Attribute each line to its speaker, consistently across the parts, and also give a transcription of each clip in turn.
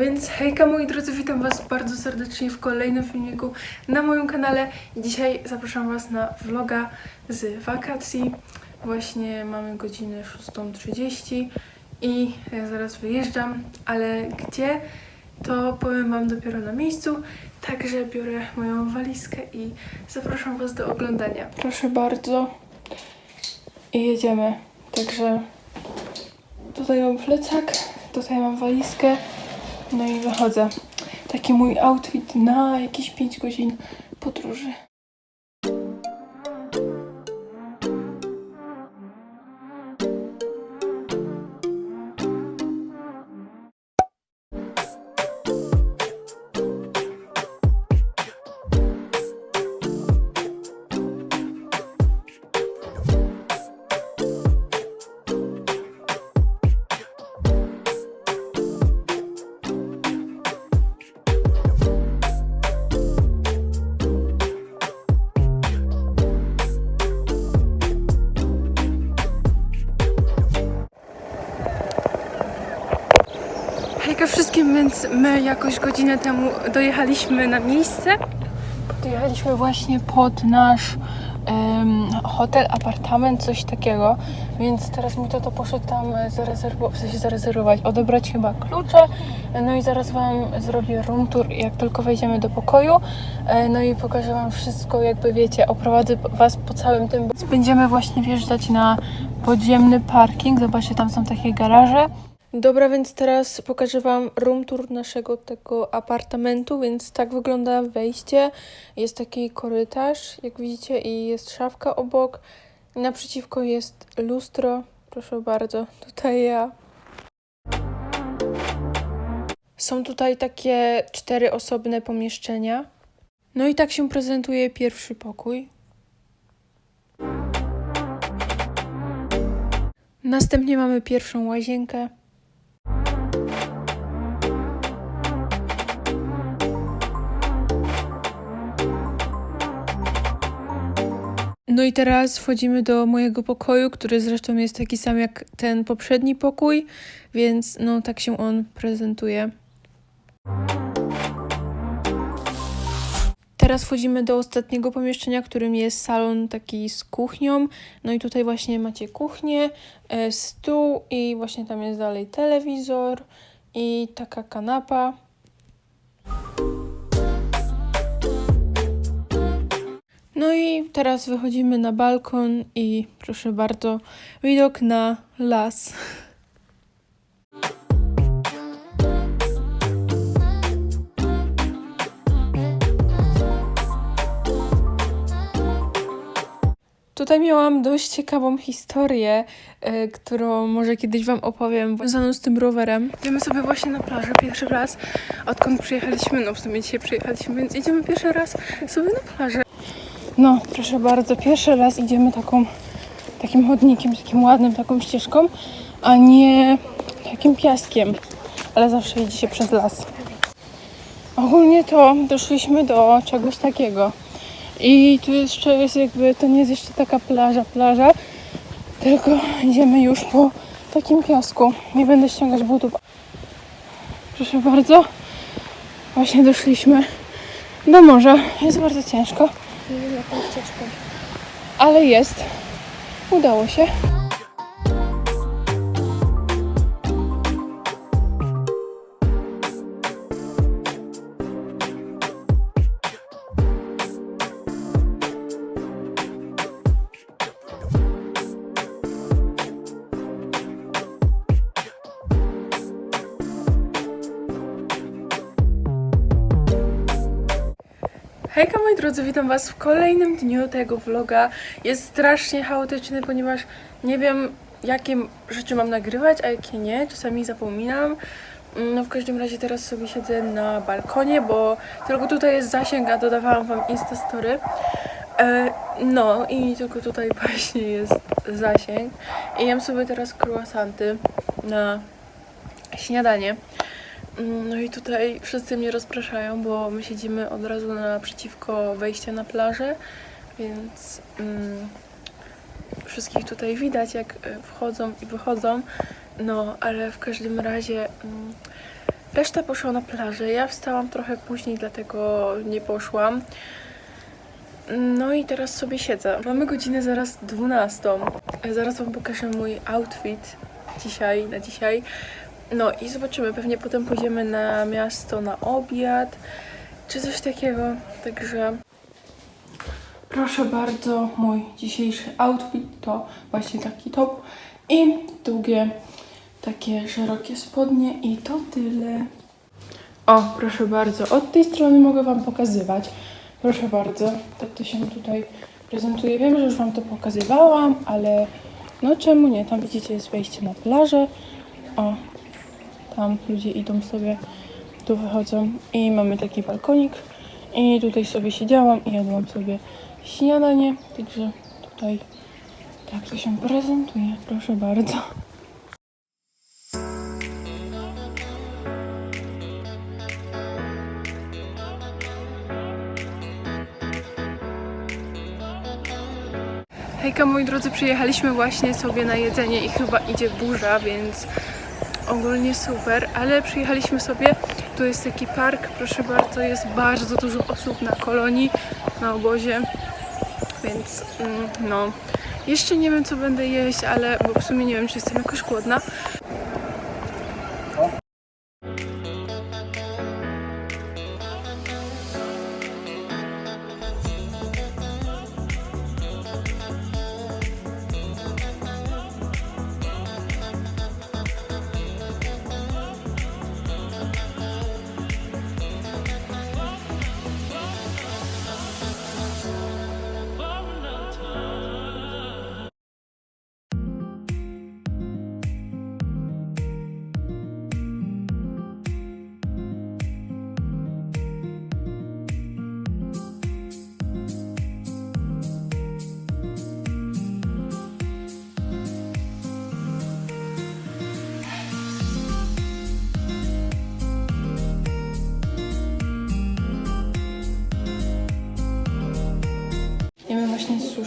Speaker 1: Więc hejka moi drodzy, witam was bardzo serdecznie w kolejnym filmiku na moim kanale. Dzisiaj zapraszam was na vloga z wakacji. Właśnie mamy godzinę 6.30 i zaraz wyjeżdżam, ale gdzie to powiem wam dopiero na miejscu. Także biorę moją walizkę i zapraszam was do oglądania. Proszę bardzo. I jedziemy. Także tutaj mam plecak, tutaj mam walizkę. No i wychodzę. Taki mój outfit na jakieś 5 godzin podróży. Więc my jakoś godzinę temu dojechaliśmy na miejsce. Dojechaliśmy właśnie pod nasz em, hotel, apartament, coś takiego, więc teraz mój tato poszedł tam zarezerwować, w sensie zarezerwować, odebrać chyba klucze, no i zaraz Wam zrobię room tour, jak tylko wejdziemy do pokoju, E, no i pokażę Wam wszystko, jakby wiecie, oprowadzę Was po całym tym. Będziemy właśnie wjeżdżać na podziemny parking, zobaczcie, tam są takie garaże. Dobra, więc teraz pokażę Wam room tour naszego tego apartamentu, więc tak wygląda wejście. Jest taki korytarz, jak widzicie, i jest szafka obok. Naprzeciwko jest lustro, proszę bardzo, tutaj ja. Są tutaj takie cztery osobne pomieszczenia. No i tak się prezentuje pierwszy pokój. Następnie mamy pierwszą łazienkę. No i teraz wchodzimy do mojego pokoju, który zresztą jest taki sam jak ten poprzedni pokój, więc no tak się on prezentuje. Teraz wchodzimy do ostatniego pomieszczenia, którym jest salon taki z kuchnią. No i tutaj właśnie macie kuchnię, e, stół i właśnie tam jest dalej telewizor i taka kanapa. No i teraz wychodzimy na balkon i proszę bardzo, widok na las. Tutaj miałam dość ciekawą historię, e, którą może kiedyś Wam opowiem, związaną z tym rowerem. Idziemy sobie właśnie na plażę pierwszy raz, odkąd przyjechaliśmy, no w sumie dzisiaj przyjechaliśmy, więc idziemy pierwszy raz sobie na plażę. No, proszę bardzo, pierwszy raz idziemy taką, takim chodnikiem, takim ładnym, taką ścieżką, a nie takim piaskiem, ale zawsze jedzie się przez las. Ogólnie to doszliśmy do czegoś takiego. I tu jeszcze jest jakby, to nie jest jeszcze taka plaża, plaża, tylko idziemy już po takim piasku. Nie będę ściągać butów. Proszę bardzo, właśnie doszliśmy do morza. Jest bardzo ciężko. Nie wiem jaką ścieżką. Ale jest. Udało się. Hejka moi drodzy, witam was w kolejnym dniu tego vloga. Jest strasznie chaotyczny, ponieważ nie wiem jakie rzeczy mam nagrywać, a jakie nie. Czasami zapominam. No w każdym razie teraz sobie siedzę na balkonie, bo tylko tutaj jest zasięg, a dodawałam wam instastory. E, no i tylko tutaj właśnie jest zasięg. I jem sobie teraz croissanty na śniadanie. Mm, No i tutaj wszyscy mnie rozpraszają, bo my siedzimy od razu naprzeciwko wejścia na plażę, więc mm, wszystkich tutaj widać, jak e, wchodzą i wychodzą. No, ale w każdym razie mm, Reszta poszła na plażę. Ja wstałam trochę później, dlatego nie poszłam. No i teraz sobie siedzę. Mamy godzinę zaraz 12. Zaraz Wam pokażę mój outfit dzisiaj, na dzisiaj. No i zobaczymy, pewnie potem pójdziemy na miasto na obiad, czy coś takiego. Także proszę bardzo, mój dzisiejszy outfit to właśnie taki top i długie, takie szerokie spodnie i to tyle. O, proszę bardzo, od tej strony mogę Wam pokazywać. Proszę bardzo, tak to się tutaj prezentuje. Wiem, że już Wam to pokazywałam, ale no czemu nie? Tam widzicie jest wejście na plażę. O, tam ludzie idą sobie, tu wychodzą i mamy taki balkonik. I tutaj sobie siedziałam i jadłam sobie śniadanie, także tutaj tak to się prezentuje. Proszę bardzo. Hejka moi drodzy, przyjechaliśmy właśnie sobie na jedzenie i chyba idzie burza, więc ogólnie super, ale przyjechaliśmy sobie, tu jest taki park, proszę bardzo, jest bardzo dużo osób na kolonii, na obozie, więc mm, no, jeszcze nie wiem co będę jeść, ale bo w sumie nie wiem czy jestem jakoś głodna.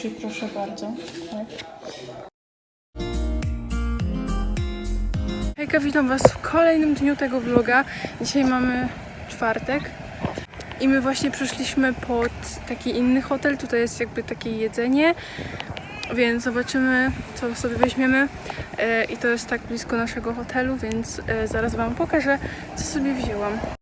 Speaker 1: Sushi, proszę bardzo. Tak. Hejka, witam Was w kolejnym dniu tego vloga. Dzisiaj mamy czwartek i my właśnie przyszliśmy pod taki inny hotel. Tutaj jest jakby takie jedzenie, więc zobaczymy, co sobie weźmiemy. E, I to jest tak blisko naszego hotelu, więc e, zaraz Wam pokażę, co sobie wzięłam.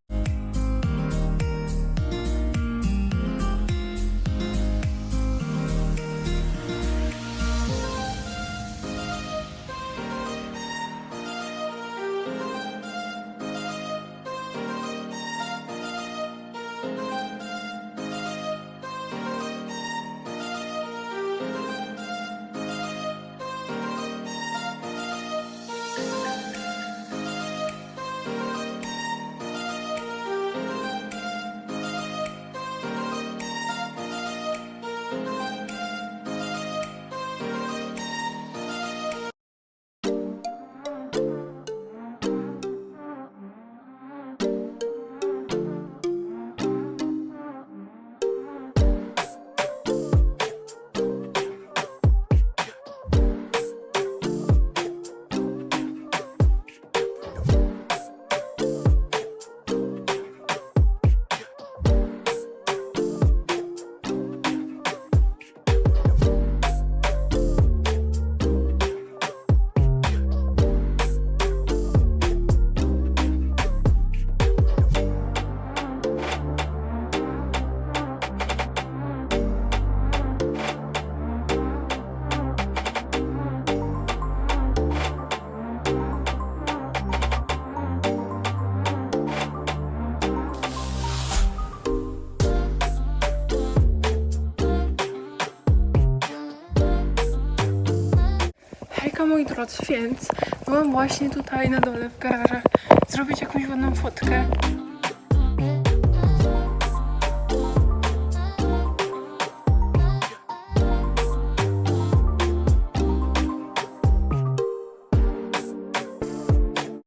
Speaker 1: Hejka moi drodzy, więc byłam właśnie tutaj na dole w garażach zrobić jakąś ładną fotkę